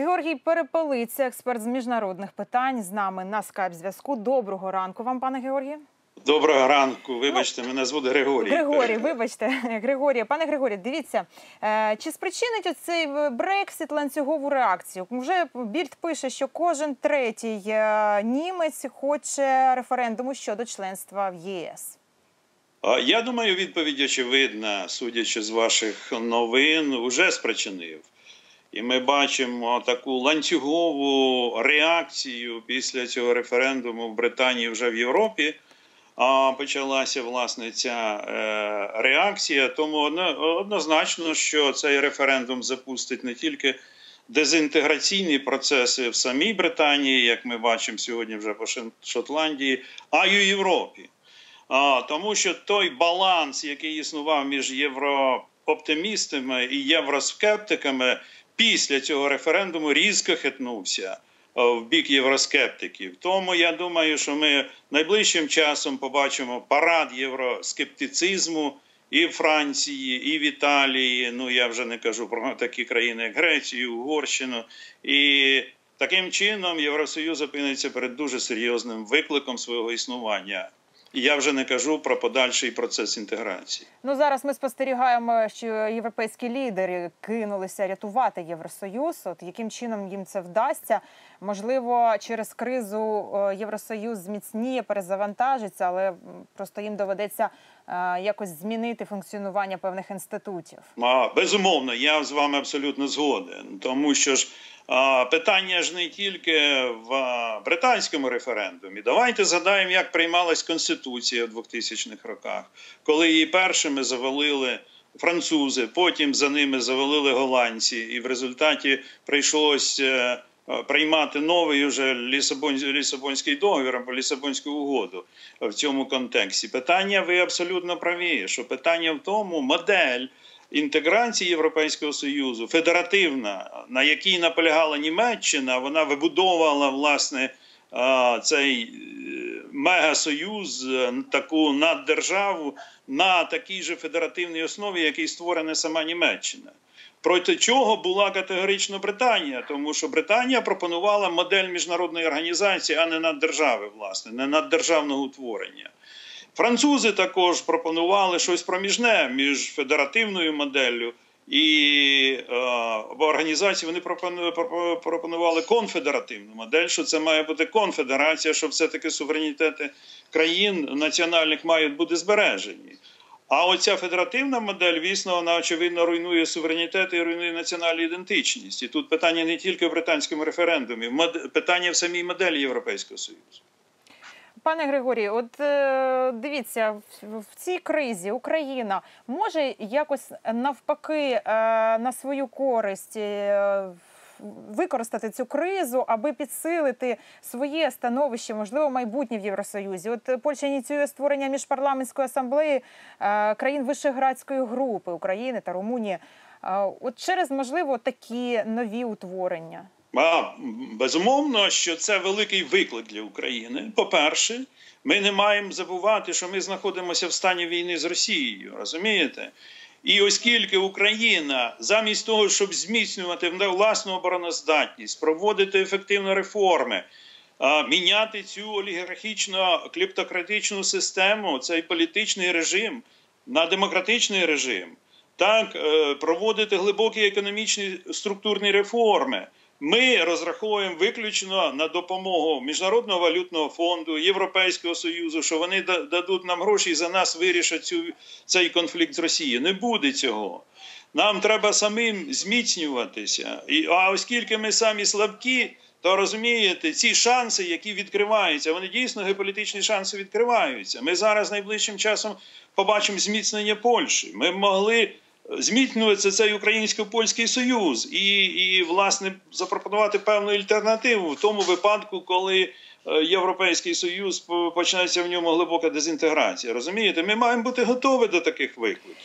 Георгій Перепелиця, експерт з міжнародних питань, з нами на скайп зв'язку. Доброго ранку вам, пане Георгію. Доброго ранку. Вибачте, мене звуть Григорій. Григорій, вибачте, Григорія. Пане Григорій, дивіться, е, чи спричинить оцей Брексит ланцюгову реакцію? Вже Бірд пише, що кожен третій е, німець хоче референдуму щодо членства в ЄС. Я думаю, відповідь очевидна, судячи з ваших новин, уже спричинив. І ми бачимо таку ланцюгову реакцію після цього референдуму в Британії вже в Європі. А почалася власне ця е, реакція. Тому одно- однозначно, що цей референдум запустить не тільки дезінтеграційні процеси в самій Британії, як ми бачимо сьогодні вже по Шотландії, а й у Європі. Тому що той баланс, який існував між єврооптимістами і євроскептиками, після цього референдуму різко хитнувся е, в бік євроскептиків. Тому я думаю, що ми найближчим часом побачимо парад євроскептицизму і в Франції, і в Італії. Ну я вже не кажу про такі країни, як Грецію, Угорщину. І таким чином Євросоюз опиниться перед дуже серйозним викликом свого існування. І я вже не кажу про подальший процес інтеграції. Ну зараз ми спостерігаємо, що європейські лідери кинулися рятувати Євросоюз. От яким чином їм це вдасться? Можливо, через кризу е, Євросоюз зміцніє, перезавантажиться, але просто їм доведеться е, якось змінити функціонування певних інститутів. А, безумовно, я з вами абсолютно згоден, тому що ж питання ж не тільки в британському референдумі. Давайте згадаємо, як приймалась конституція в 2000-х роках, коли її першими завалили. Французи, потім за ними завалили голландці, і в результаті прийшлось е, е, приймати новий уже Лісабон, Лісабонський договір або Лісабонську угоду в цьому контексті. Питання, ви абсолютно праві, що питання в тому, модель інтеграції Європейського Союзу, федеративна, на якій наполягала Німеччина, вона вибудовувала власне цей е, мегасоюз, е, таку наддержаву на такій же федеративній основі, який створена сама Німеччина. Проти чого була категорично Британія, тому що Британія пропонувала модель міжнародної організації, а не наддержави, власне, не наддержавного утворення. Французи також пропонували щось проміжне між федеративною моделлю і е, в організації вони пропонували конфедеративну модель, що це має бути конфедерація, що все-таки суверенітети країн національних мають бути збережені. А оця федеративна модель, звісно, вона очевидно руйнує суверенітет і руйнує національну ідентичність. І тут питання не тільки в британському референдумі, питання в самій моделі Європейського Союзу. Пане Григорій, от е, дивіться, в, цій кризі Україна може якось навпаки е, на свою користь е, використати цю кризу, аби підсилити своє становище, можливо, майбутнє в Євросоюзі. От Польща ініціює створення міжпарламентської асамблеї країн Вишеградської групи України та Румунії. От через можливо такі нові утворення. А, безумовно, що це великий виклик для України. По-перше, ми не маємо забувати, що ми знаходимося в стані війни з Росією, розумієте? І оскільки Україна замість того, щоб зміцнювати власну обороноздатність, проводити ефективні реформи, міняти цю олігархічно кліптократичну систему, цей політичний режим на демократичний режим, так е, проводити глибокі економічні структурні реформи. Ми розраховуємо виключно на допомогу Міжнародного валютного фонду, Європейського союзу, що вони дадуть нам гроші і за нас вирішать цю, цей конфлікт з Росією. Не буде цього. Нам треба самим зміцнюватися. І, а оскільки ми самі слабкі, то розумієте, ці шанси, які відкриваються, вони дійсно геополітичні шанси відкриваються. Ми зараз найближчим часом побачимо зміцнення Польщі. Ми могли зміцнюватися цей українсько-польський союз і, і власне запропонувати певну альтернативу в тому випадку, коли е, Європейський Союз по- почнеться в ньому глибока дезінтеграція. Розумієте, ми маємо бути готові до таких викликів.